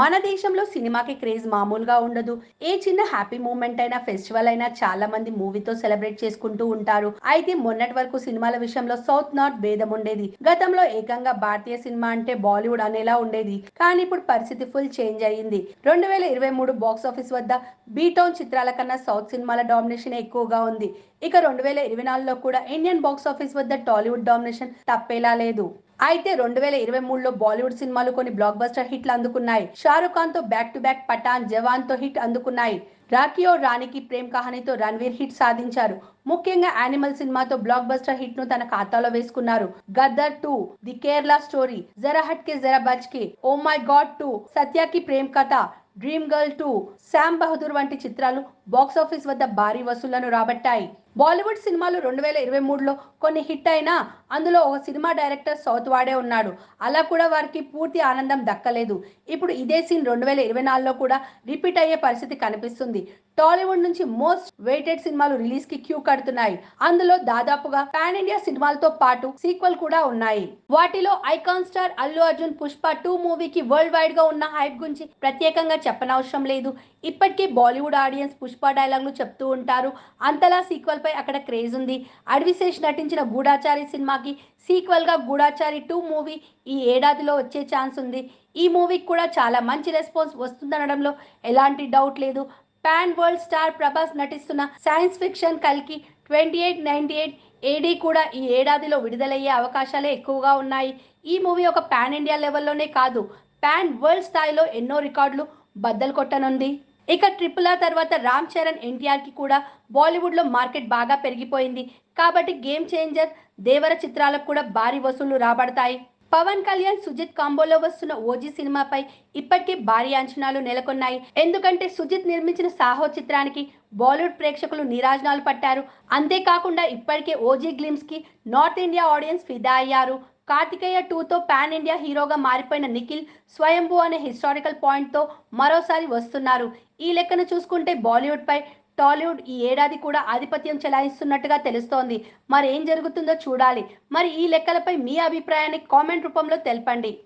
మన దేశంలో సినిమాకి క్రేజ్ మామూలుగా ఉండదు. ఏ చిన్న హ్యాపీ మూమెంట్ అయినా ఫెస్టివల్ అయినా చాలా మంది మూవీతో సెలబ్రేట్ చేసుకుంటూ ఉంటారు. అయితే మొన్నటి వరకు సినిమాల విషయంలో సౌత్ నార్త్ భేదం ఉండేది. గతంలో ఏకంగా భారతీయ సినిమా అంటే బాలీవుడ్ అనేలా ఉండేది. కానీ ఇప్పుడు పరిస్థితి ఫుల్ చేంజ్ అయ్యింది. రెండు వేల ఇరవై మూడు బాక్స్ ఆఫీస్ వద్ద బీటౌన్ చిత్రాల కన్నా సౌత్ సినిమాల డామినేషన్ ఎక్కువగా ఉంది. ఇక రెండు వేల ఇరవై నాలుగులో కూడా ఇండియన్ బాక్స్ ఆఫీస్ వద్ద టాలీవుడ్ డామినేషన్ తప్పేలా లేదు. అయితే రెండు వేల ఇరవై మూడులో బాలీవుడ్ సినిమాలు కొన్ని బ్లాక్ బస్టర్ హిట్లు అందుకున్నాయి. షారుఖ్ ఖాన్తో బ్యాక్ టు బ్యాక్ పఠాన్ జవాన్తో హిట్ అందుకున్నాయి. రాఖీ ఓ రాణికి ప్రేమ్ కహానీతో రణ్వీర్ హిట్ సాధించారు. ముఖ్యంగా యానిమల్ సినిమాతో బ్లాక్ బస్టర్ హిట్ను తన ఖాతాలో వేసుకున్నారు. Gadar two the Kerala story Zara Hatke Zara Bachke oh my god two Satyaki Prem Katha dream girl two Sam Bahadur వంటి చిత్రాలు బాక్స్ ఆఫీస్ వద్ద భారీ వసూళ్ళను రాబట్టాయి. బాలీవుడ్ సినిమాలు రెండు వేల ఇరవై మూడులో కొన్ని హిట్ అయినా అందులో ఒక సినిమా డైరెక్టర్ సౌత్ వాడే ఉన్నాడు. అలా కూడా వారికి పూర్తి ఆనందం దక్కలేదు. ఇప్పుడు ఇదే సీన్ రెండు వేల ఇరవై నాలుగులో కూడా రిపీట్ అయ్యే పరిస్థితి కనిపిస్తుంది. టాలీవుడ్ నుంచి మోస్ట్ వెయిటెడ్ సినిమాలు రిలీజ్కి క్యూ కడుతున్నాయి. అందులో దాదాపుగా పాన్ ఇండియా సినిమాలతో పాటు సీక్వెల్ కూడా ఉన్నాయి. వాటిలో icon star Allu Arjun Pushpa two మూవీకి వరల్డ్ వైడ్గా ఉన్న హైప్ గురించి ప్రత్యేకంగా చెప్పనవసరం లేదు. ఇప్పటికే బాలీవుడ్ ఆడియన్స్ పుష్ప డైలాగులు చెప్తూ ఉంటారు. అంతలా సీక్వెల్పై అక్కడ క్రేజ్ ఉంది. అడవిశేష్ నటించిన గూఢాచారి సినిమాకి సీక్వెల్గా గూఢాచారి టూ మూవీ ఈ ఏడాదిలో వచ్చే ఛాన్స్ ఉంది. ఈ మూవీకి కూడా చాలా మంచి రెస్పాన్స్ వస్తుందనడంలో ఎలాంటి డౌట్ లేదు. పాన్ వరల్డ్ స్టార్ ప్రభాస్ నటిస్తున్న సైన్స్ ఫిక్షన్ కల్కి twenty eight ninety eight AD కూడా ఈ ఏడాదిలో విడుదలయ్యే అవకాశాలే ఎక్కువగా ఉన్నాయి. ఈ మూవీ ఒక పాన్ ఇండియా లెవెల్లోనే కాదు పాన్ వరల్డ్ స్థాయిలో ఎన్నో రికార్డులు బద్దలు కొట్టనుంది. ఇక ట్రిపుల్ ఆర్ తర్వాత రామ్ చరణ్ ఎన్టీఆర్కి కూడా బాలీవుడ్లో మార్కెట్ బాగా పెరిగిపోయింది. కాబట్టి గేమ్ చేంజర్ దేవర చిత్రాలకు కూడా భారీ వసూళ్ళు రాబడతాయి. పవన్ కళ్యాణ్ సుజిత్ కాంబోలో వస్తున్న ఓజీ సినిమాపై ఇప్పటికే భారీ అంచనాలు నెలకొన్నాయి. ఎందుకంటే సుజిత్ నిర్మించిన సాహో చిత్రానికి బాలీవుడ్ ప్రేక్షకులు నీరాజనాలు పట్టారు. అంతేకాకుండా ఇప్పటికే ఓజీ గ్లిమ్స్కి నార్త్ ఇండియా ఆడియన్స్ ఫిదా అయ్యారు. కార్తికేయ టూతో పాన్ ఇండియా హీరోగా మారిపోయిన నిఖిల్ స్వయంభూ అనే హిస్టారికల్ పాయింట్తో మరోసారి వస్తున్నారు. ఈ లెక్కను చూసుకుంటే బాలీవుడ్పై టాలీవుడ్ ఈ ఏడాది కూడా ఆధిపత్యం చెలాయిస్తున్నట్టుగా తెలుస్తోంది. మరి ఏం జరుగుతుందో చూడాలి. మరి ఈ లెక్కలపై మీ అభిప్రాయాన్ని కామెంట్ రూపంలో తెలపండి.